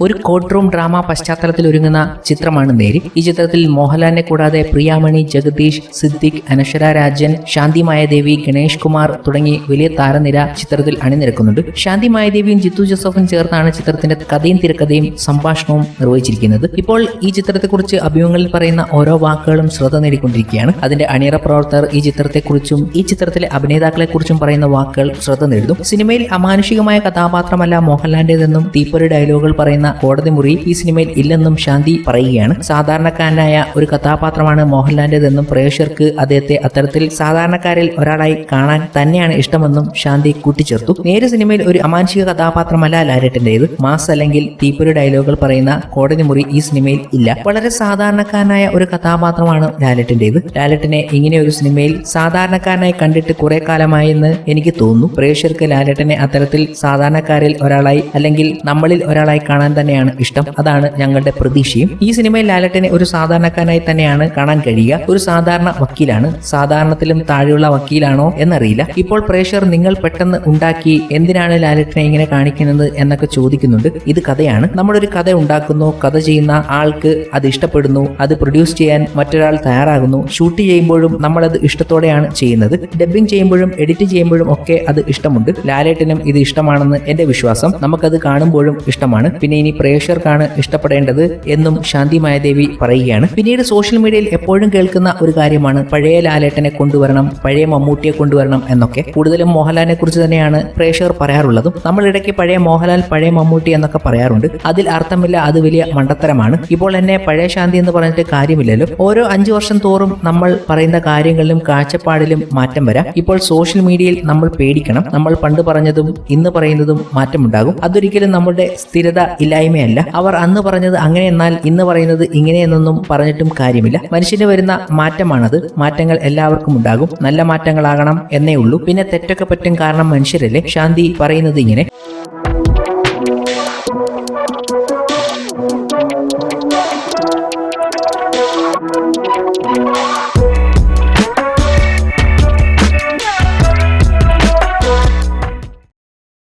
ഒരു court room drama പശ്ചാത്തലത്തിൽ ഒരുങ്ങുന്ന ചിത്രമാണ് നേരി ഈ ചിത്രത്തിൽ മോഹൻലാലിനെ കൂടാതെ പ്രിയാമണി ജഗദീഷ് സിദ്ദിഖ് അനശ്വര രാജൻ ശാന്തി മായദേവി ഗണേഷ് കുമാർ തുടങ്ങി വലിയ താരനിര ചിത്രത്തിൽ അണിനിരക്കുന്നുണ്ട്. ശാന്തി മായദേവിയും ജിത്തു ജോസഫും ചേർന്നാണ് ചിത്രത്തിന്റെ കഥയും തിരക്കഥയും സംഭാഷണവും നിർവഹിച്ചിരിക്കുന്നത്. ഇപ്പോൾ ഈ ചിത്രത്തെക്കുറിച്ച് അഭിമുഖങ്ങളിൽ പറയുന്ന ഓരോ വാക്കുകളും ശ്രദ്ധ നേടിക്കൊണ്ടിരിക്കുകയാണ്. അതിന്റെ അണിയറ പ്രവർത്തകർ ഈ ചിത്രത്തെക്കുറിച്ചും ഈ ചിത്രത്തിലെ അഭിനേതാക്കളെക്കുറിച്ചും പറയുന്ന വാക്കുകൾ ശ്രദ്ധ നേടുന്നു. സിനിമയിൽ അമാനുഷികമായ കഥാപാത്രമല്ല മോഹൻലാലിന്റേതെന്നും തീപ്പൊരി ഡയലോഗുകൾ പറയുന്ന കോടതി മുറി ഈ സിനിമയിൽ ഇല്ലെന്നും ശാന്തി പറയുകയാണ്. സാധാരണക്കാരനായ ഒരു കഥാപാത്രമാണ് മോഹൻലാലിന്റേതെന്നും പ്രേക്ഷകർക്ക് അദ്ദേഹത്തെ അത്തരത്തിൽ സാധാരണക്കാരിൽ ഒരാളായി കാണാൻ തന്നെയാണ് ഇഷ്ടമെന്നും ശാന്തി കൂട്ടിച്ചേർത്തു. നേര് സിനിമയിൽ ഒരു അമാനുഷിക കഥാപാത്രമല്ല ലാലേട്ടന്റേത് മാസ് അല്ലെങ്കിൽ തീപ്പൊരി ഡയലോഗുകൾ പറയുന്ന കോടതി മുറി ഈ സിനിമയിൽ ഇല്ല. വളരെ സാധാരണക്കാരനായ ഒരു കഥാപാത്രമാണ് ലാലേട്ടന്റേത് ലാലേട്ടനെ ഇങ്ങനെ ഒരു സിനിമയിൽ സാധാരണക്കാരനായി കണ്ടിട്ട് കുറെ കാലമായി എന്ന് എനിക്ക് തോന്നുന്നു. പ്രേക്ഷകർക്ക് ലാലേട്ടനെ അത്തരത്തിൽ സാധാരണക്കാരിൽ ഒരാളായി അല്ലെങ്കിൽ നമ്മളിൽ ഒരാളായി കാണാൻ തന്നെയാണ് ഇഷ്ടം. അതാണ് ഞങ്ങളുടെ പ്രതീക്ഷയും. ഈ സിനിമയിൽ ലാലട്ടനെ ഒരു സാധാരണക്കാരനായി തന്നെയാണ് കാണാൻ കഴിയുക. ഒരു സാധാരണ വക്കീലാണ്. സാധാരണത്തിലും താഴെയുള്ള വക്കീലാണോ എന്നറിയില്ല. ഇപ്പോൾ പ്രേക്ഷകർ നിങ്ങൾ പെട്ടെന്ന് ഉണ്ടാക്കി എന്തിനാണ് ലാലേട്ടനെ ഇങ്ങനെ കാണിക്കുന്നത് എന്നൊക്കെ ചോദിക്കുന്നുണ്ട്. ഇത് കഥയാണ്. നമ്മളൊരു കഥ ഉണ്ടാക്കുന്നു. കഥ ചെയ്യുന്ന ആൾക്ക് അത് ഇഷ്ടപ്പെടുന്നു. അത് പ്രൊഡ്യൂസ് ചെയ്യാൻ മറ്റൊരാൾ തയ്യാറാകുന്നു. ഷൂട്ട് ചെയ്യുമ്പോഴും നമ്മളത് ഇഷ്ടത്തോടെയാണ് ചെയ്യുന്നത്. ഡബ്ബിംഗ് ചെയ്യുമ്പോഴും എഡിറ്റ് ചെയ്യുമ്പോഴും ഒക്കെ അത് ഇഷ്ടമുണ്ട്. ലാലേട്ടനും ഇത് ഇഷ്ടമാണെന്ന് എന്റെ വിശ്വാസം. നമുക്കത് കാണുമ്പോഴും ഇഷ്ടമാണ്. പിന്നെ ഇനി പ്രേക്ഷകർക്കാണ് ഇഷ്ടപ്പെടേണ്ടത് എന്നും ശാന്തി മായാദേവി പറയുകയാണ്. പിന്നീട് സോഷ്യൽ മീഡിയയിൽ എപ്പോഴും കേൾക്കുന്ന ഒരു കാര്യമാണ് പഴയ ലാലേട്ടനെ കൊണ്ടുവരണം പഴയ മമ്മൂട്ടിയെ കൊണ്ടുവരണം എന്നൊക്കെ. കൂടുതലും മോഹൻലാലിനെ കുറിച്ച് തന്നെയാണ് പ്രേക്ഷകർ പറയാറുള്ളതും. നമ്മൾ ഇടയ്ക്ക് പഴയ മോഹൻലാൽ പഴയ മമ്മൂട്ടി എന്നൊക്കെ പറയാറുണ്ട്. അതിൽ അർത്ഥമില്ല അത് വലിയ മണ്ടത്തരമാണ്. ഇപ്പോൾ എന്നെ പഴയ ശാന്തി എന്ന് പറഞ്ഞിട്ട് കാര്യമില്ലല്ലോ. ഓരോ അഞ്ചു വർഷം തോറും നമ്മൾ പറയുന്ന കാര്യങ്ങളിലും കാഴ്ചപ്പാടിലും മാറ്റം വരാം. ഇപ്പോൾ സോഷ്യൽ മീഡിയയിൽ നമ്മൾ പേടിക്കണം. നമ്മൾ പണ്ട് പറഞ്ഞതും ഇന്ന് പറയുന്നതും മാറ്റമുണ്ടാകും. അതൊരിക്കലും നമ്മുടെ സ്ഥിരത ഇല്ലായ്മയല്ല. അവർ അന്ന് പറഞ്ഞത് അങ്ങനെ എന്നാൽ ഇന്ന് പറയുന്നത് ഇങ്ങനെ എന്നൊന്നും പറഞ്ഞിട്ടും കാര്യമില്ല. മനുഷ്യന് വരുന്ന മാറ്റമാണത്. മാറ്റങ്ങൾ എല്ലാവർക്കും ഉണ്ടാകും. നല്ല മാറ്റങ്ങളാകണം എന്നേ ഉള്ളൂ. പിന്നെ തെറ്റൊക്കെ പറ്റും കാരണം മനുഷ്യരല്ലേ? ശാന്തി പറയുന്നത് ഇങ്ങനെ.